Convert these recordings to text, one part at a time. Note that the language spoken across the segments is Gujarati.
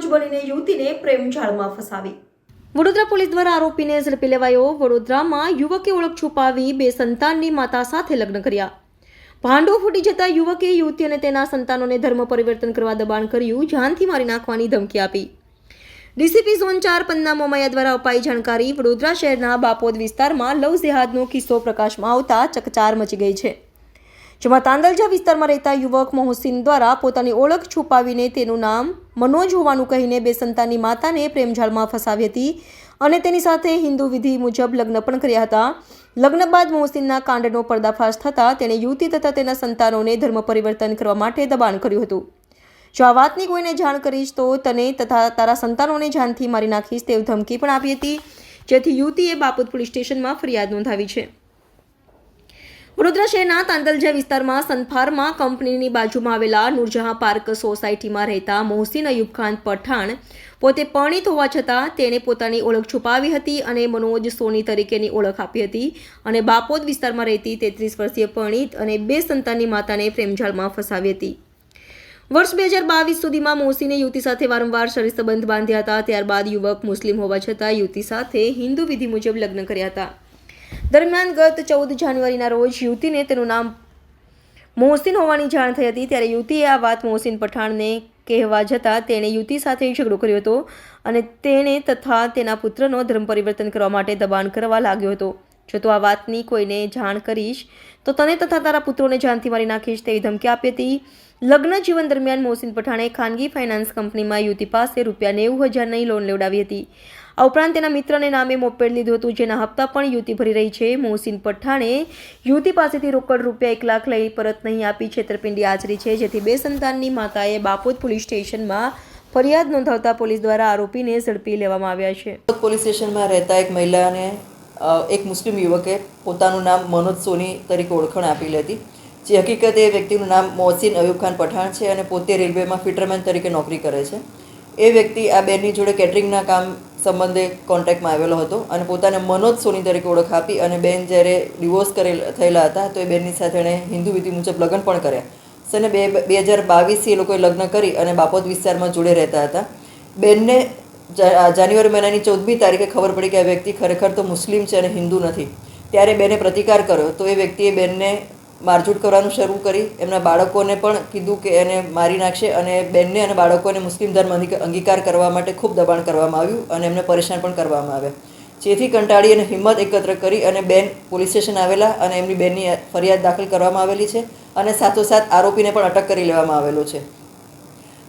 મનોજ બનીને યુવતીને પ્રેમ ફસાવી. વડોદરા પોલીસ દ્વારા આરોપીને ઝડપી લેવાયો. વડોદરામાં યુવકે ઓળખ છુપાવી બે સંતાનની માતા સાથે લગ્ન કર્યા. ભાંડો ફૂટી જતા યુવકે યુવતી અને તેના સંતાનોને ધર્મ પરિવર્તન કરવા દબાણ કર્યું, જાનથી મારી નાખવાની ધમકી આપી. ડીસીપી ઝોન ચાર પન્ના મોમાયા દ્વારા અપાઈ જાણકારી વડોદરા શહેરના બાપોદ વિસ્તારમાં લવ જેહાદનો કિસ્સો પ્રકાશમાં આવતા ચકચાર મચી ગઈ છે. જેમાં તાંદલજા વિસ્તારમાં રહેતા યુવક મોહસિન દ્વારા પોતાની ઓળખ છુપાવીને તેનું નામ મનોજ હોવાનું કહીને બે સંતાનની માતાને પ્રેમજાળમાં ફસાવી હતી અને તેની સાથે હિન્દુ વિધિ મુજબ લગ્ન પણ કર્યા હતા. લગ્ન બાદ મોહસિનના કાંડનો પર્દાફાશ થતાં તેણે યુવતી તથા તેના સંતાનોને ધર્મ પરિવર્તન કરવા માટે દબાણ કર્યું હતું. જો આ વાતની કોઈને જાણ કરીશ તો તને તથા તારા સંતાનોને જાનથી મારી નાખીશ તેવી ધમકી પણ આપી હતી. જેથી યુવતીએ બાપુત પોલીસ સ્ટેશનમાં ફરિયાદ નોંધાવી છે. વડોદરા શહેરના તાંદલજા વિસ્તારમાં સનફાર્મા કંપનીની બાજુમાં આવેલા નૂરજહાં પાર્ક સોસાયટીમાં રહેતા મોહસિન અયુબ ખાન પઠાણ પોતે પરણિત હોવા છતાં તેણે પોતાની ઓળખ છુપાવી હતી અને મનોજ સોની તરીકેની ઓળખ આપી હતી અને બાપોદ વિસ્તારમાં રહેતી તેત્રીસ વર્ષીય પરણિત અને બે સંતાનની માતાને પ્રેમજાળમાં ફસાવી હતી. વર્ષ બે હજાર બાવીસ સુધીમાં મોસીને યુવતી સાથે વારંવાર શરીર સંબંધ બાંધ્યા હતા. ત્યારબાદ યુવક મુસ્લિમ હોવા છતાં યુવતી સાથે હિન્દુ વિધિ મુજબ લગ્ન કર્યા હતા. દરમિયાન ગત ચૌદ જાન્યુઆરીના રોજ યુવતીને તેનું નામ મોહસિન હોવાની જાણ થઈ હતી. ત્યારે યુવતીએ આ વાત મોહસિન પઠાણને કહેવા જતાં તેણે યુવતી સાથે ઝઘડો કર્યો હતો અને તેણે તથા તેના પુત્રનો ધર્મ પરિવર્તન કરવા માટે દબાણ કરવા લાગ્યો હતો. જો તો આ વાતની કોઈને જાણ કરીશ, તો તને તથા તારા પુત્રોને જાનથી મારી નાખીશ તેવી ધમકી આપી હતી. લગ્ન જીવન દરમિયાન મોહસિન પઠાણે ખાનગી ફાઇનાન્સ કંપનીમાં યુવતી પાસે રૂપિયા નેવું હજારની લોન લેવડાવી હતી. આ ઉપરાંત તેના મિત્રને નામે મોપેડ લીધું હતું, જેના હપ્તા પણ યુવતી ભરી રહી છે. મોહસિન પઠાણે યુવતી પાસેથી રોકડ રૂપિયા એક લાખ લઈ પરત નહીં આપી છેતરપિંડી આચરી છે, જેથી બે સંતાનની માતાએ બાપોદ પોલીસ સ્ટેશનમાં ફરિયાદ નોંધાવતા પોલીસ દ્વારા આરોપીને ઝડપી લેવામાં આવ્યા છે. પોલીસ સ્ટેશનમાં રહેતા એક મહિલાને એક મુસ્લિમ યુવકે પોતાનું નામ મનોજ સોની તરીકે ઓળખાણ આપેલી હતી જે હકીકત એ વ્યક્તિનું નામ મોહસિન અયુબ ખાન પઠાણ છે અને પોતે રેલવેમાં ફિટરમેન તરીકે નોકરી કરે છે. એ વ્યક્તિ આ બેનની જોડે કેટરિંગના કામ સંબંધે કોન્ટેક્ટમાં આવેલો હતો અને પોતાને મનોજ સોની તરીકે ઓળખ આપી અને બેન જ્યારે ડિવોર્સ કરેલ થયેલા હતા તો એ બેનની સાથે એણે હિન્દુ વિધિ મુજબ લગ્ન પણ કર્યા. સને બે બે હજાર બાવીસથી એ લોકોએ લગ્ન કરી અને બાપોદ વિસ્તારમાં જોડે રહેતા હતા. બેનને જાન્યુઆરી મહિનાની ચૌદમી તારીખે ખબર પડી કે આ વ્યક્તિ ખરેખર તો મુસ્લિમ છે અને હિન્દુ નથી. ત્યારે બેને પ્રતિકાર કર્યો તો એ વ્યક્તિએ બેનને મારઝૂડ કરવાનું શરૂ કરી. એમના બાળકોને પણ કીધું કે એને મારી નાખશે અને બેનને અને બાળકોને મુસ્લિમ ધર્મ અંગી- અંગીકાર કરવા માટે ખૂબ દબાણ કરવામાં આવ્યું અને એમને પરેશાન પણ કરવામાં આવ્યા. જેથી કંટાળી અને હિંમત એકત્ર કરી અને બેન પોલીસ સ્ટેશન આવેલા અને એમની બેનની ફરિયાદ દાખલ કરવામાં આવેલી છે અને સાથોસાથ આરોપીને પણ અટક કરી લેવામાં આવેલો છે.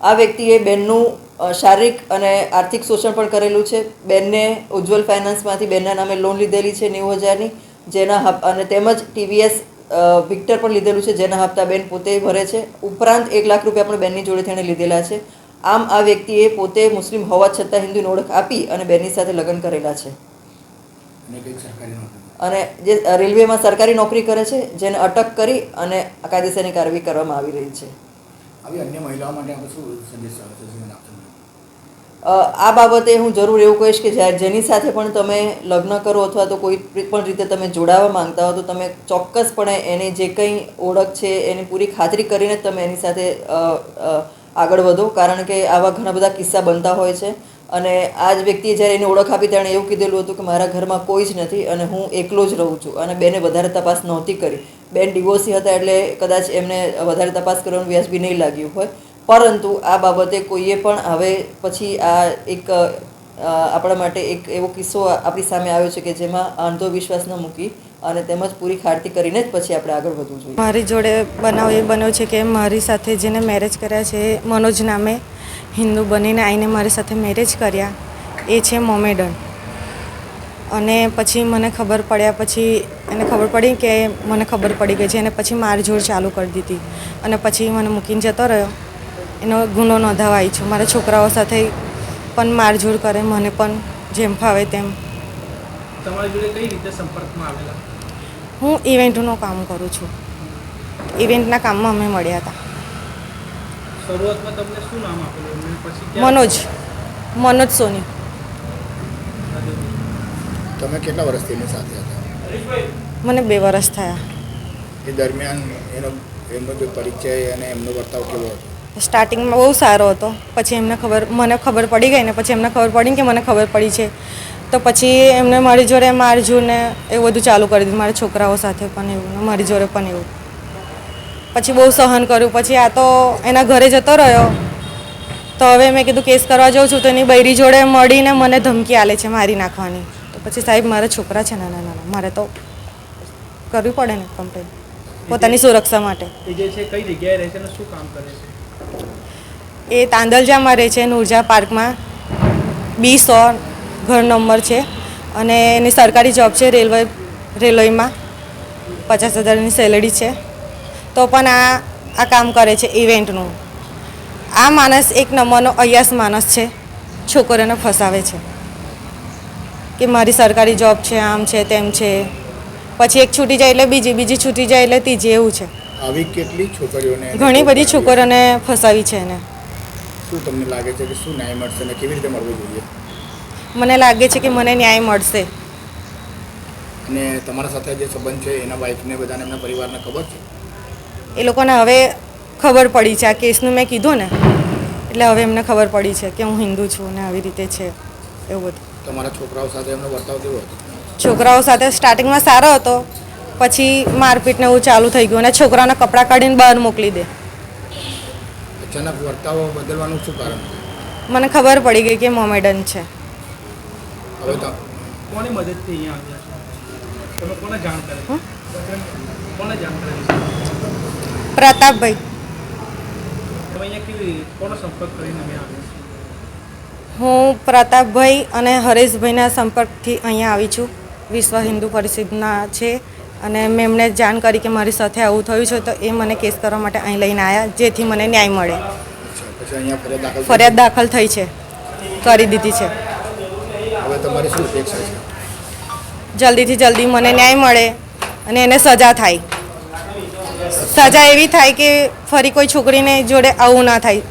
આ વ્યક્તિએ બેનનું શારીરિક અને આર્થિક શોષણ પણ કરેલું છે. બેનને ઉજ્જવલ ફાઇનાન્સમાંથી બેનના નામે લોન લીધેલી છે નેવું હજારની, જેના અને તેમજ ટીવીએસ વિક્ટર પણ લીધેલું છે જેના હપ્તા બેન પોતે ભરે છે. ઉપરાંત એક લાખ રૂપિયા પણ બેનની જોડે તેણે લીધેલા છે. આમ આ વ્યક્તિએ પોતે મુસ્લિમ હોવા છતાં હિન્દુની ઓળખ આપી અને બેનની સાથે લગ્ન કરેલા છે. અને જે રેલવેમાં સરકારી નોકરી કરે છે જેને અટક કરી અને કાયદેસરની કાર્યવાહી કરવામાં આવી રહી છે. આવી અન્ય મહિલાઓ માટે શું સંદેશ આ બાબતે હું જરૂર એવું કહીશ કે જ્યારે જેની સાથે પણ તમે લગ્ન કરો અથવા તો કોઈ પણ રીતે તમે જોડાવા માંગતા હો તો તમે ચોક્કસપણે એની જે કંઈ ઓળખ છે એની પૂરી ખાતરી કરીને તમે એની સાથે આગળ વધો. કારણ કે આવા ઘણા બધા કિસ્સા બનતા હોય છે. અને આ જ વ્યક્તિએ જ્યારે એની ઓળખ આપી તેણે એવું કીધેલું હતું કે મારા ઘરમાં કોઈ જ નથી અને હું એકલો જ રહું છું અને બેને વધારે તપાસ નહોતી કરી. બેન ડિવોર્સી હતા એટલે કદાચ એમને વધારે તપાસ કરવાનું વ્યાજબી નહીં લાગ્યું હોય. પરંતુ આ બાબતે કોઈએ પણ હવે પછી આ એક આપણા માટે એક એવો કિસ્સો આપણી સામે આવ્યો છે કે જેમાં અંધવિશ્વાસ ન મૂકી અને તેમજ પૂરી ખાતરી કરીને જ પછી આપણે આગળ વધવું જોઈએ. મારી જોડે બનાવ એ બન્યો છે કે મારી સાથે જેને મેરેજ કર્યા છે, મનોજ નામે હિન્દુ બનીને આવીને મારી સાથે મેરેજ કર્યા. એ છે મોમેડન. અને પછી મને ખબર પડ્યા પછી એને ખબર પડી કે મને ખબર પડી ગઈ છે અને પછી મારઝોડ ચાલુ કરી દીધી. અને પછી મને મૂકીને જતો રહ્યો. એનો ગુનો નોંધાવાય છે. મારા છોકરાઓ સાથે પણ મારઝોડ કરે મને પણ જેમ ફાવે તેમ. તમારી જોડે કઈ રીતે સંપર્કમાં આવેલા? હું ઇવેન્ટનું કામ કરું છું. ઇવેન્ટના કામમાં અમે મળ્યા હતા. શરૂઆતમાં તમને શું નામ આપેલું? પછી મનોજ. મનોજ સોની. તમે કેટલા વર્ષથી એની સાથે હતા? મને બે વરસ થયા. એ દરમિયાન એનો એમનો જે પરિચય અને એમનો વર્તાવ કેવો હતો? સ્ટાર્ટિંગમાં બહુ સારો હતો. પછી એમને ખબર મને ખબર પડી ગઈ ને પછી એમને ખબર પડી કે મને ખબર પડી છે. તો પછી એમને મારી જોડે મારજું ને એ બધું ચાલુ કરી દીધું. મારા છોકરાઓ સાથે પણ એવું મારી જોડે પણ એવું. પછી બહુ સહન કર્યું. પછી આ તો એના ઘરે જતો રહ્યો. તો હવે મેં કીધું કેસ કરવા જાઉં છું તો એની બૈરી જોડે મળીને મને ધમકી આલે છે મારી નાખવાની. તો પછી સાહેબ મારા છોકરા છે નાના નાના. મારે તો કરવી પડે ને કમ્પ્લેન પોતાની સુરક્ષા માટે. એ જે છે કઈ જગ્યાએ રહે છે અને શું કામ કરે છે? એ તાંદલજામાં રહે છે નુરજા પાર્કમાં. બી સો ઘર નંબર છે અને એની સરકારી જોબ છે રેલવે રેલવેમાં. પચાસ હજારની સેલરી છે. તો પણ આ આ કામ કરે છે ઇવેન્ટનું. આ માણસ એક નંબરનો અયાસ માણસ છે. છોકરીઓને ફસાવે છે. કે મારી સરકારી જોબ છે આમ છે તેમ છે. પછી એક છૂટી જાય એટલે બીજી બીજી છૂટી જાય એટલે ત્રીજી એવું છે. આવી કેટલી છોકરીઓને ઘણી બધી છોકરીઓને ફસાવી છે એને. શું તમને લાગે છે કે શું ન્યાય મળશે અને કેવી રીતે મળવું જોઈએ? મને લાગે છે કે મને ન્યાય મળશે. અને તમારા સાથે જે સંબંધ છે એના વાઈફને બધાને એમના પરિવારને ખબર છે? એ લોકોને હવે ખબર પડી છે. આ કેસનું મેં કીધું ને એટલે હવે એમને ખબર પડી છે કે હું હિન્દુ છું ને આવી રીતે છે એવું બધું. તમારા છોકરાઓ સાથે એમનો વર્તાવ કેવો હતો? છોકરાઓ સાથે સ્ટાર્ટિંગમાં સારો હતો પછી મારપીટ ને એવું ચાલુ થઈ ગયું અને છોકરાના કપડાં કાઢીને બહાર મોકલી દે. અચાનક વર્તાવ બદલવાનું શું કારણ. મને ખબર પડી ગઈ કે મોમેડન છે. હવે તો કોની મદદથી અહીંયા આવ્યા છો? તમે કોને જાણ કરી? કોને જાણ કરી પ્રતાપભાઈ. તમે અહીંયા કેવી કોનો સંપર્ક કરીને અમે આવ્યા હું પ્રતાપભાઈ અને હરેશભાઈના સંપર્કથી અહીંયા આવી છું. વિશ્વ હિન્દુ પરિષદના છે. અને મેં એમને જાણ કરી કે મારી સાથે આવું થયું છે તો એ મને કેસ કરવા માટે અહીં લઈને આવ્યા જેથી મને ન્યાય મળે. ફરિયાદ દાખલ થઈ? છે? કરી દીધી છે? જલ્દીથી જલ્દી મને ન્યાય મળે અને એને સજા થાય. સજા એવી થાય કે ફરી કોઈ છોકરીને જોડે આવું ના થાય.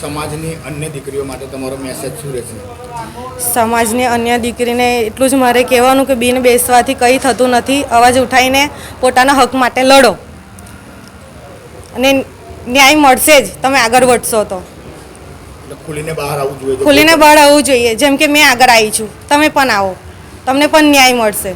સમાજની અન્ય દીકરીઓ માટે તમારો મેસેજ શું રહેશે? સમાજની અન્ય દીકરીને એટલું જ મારે કહેવાનું કે બિન બેસવાથી કંઈ થતું નથી. અવાજ ઉઠાવીને પોતાના હક માટે લડો. અને ન્યાય મળશે જ. તમે આગળ વધશો તો. ખુલીને બહાર આવવું જોઈએ. ખુલીને બહાર આવવું જોઈએ. જેમ કે મેં આગળ આવી છું. તમે પણ આવો. તમને પણ ન્યાય મળશે.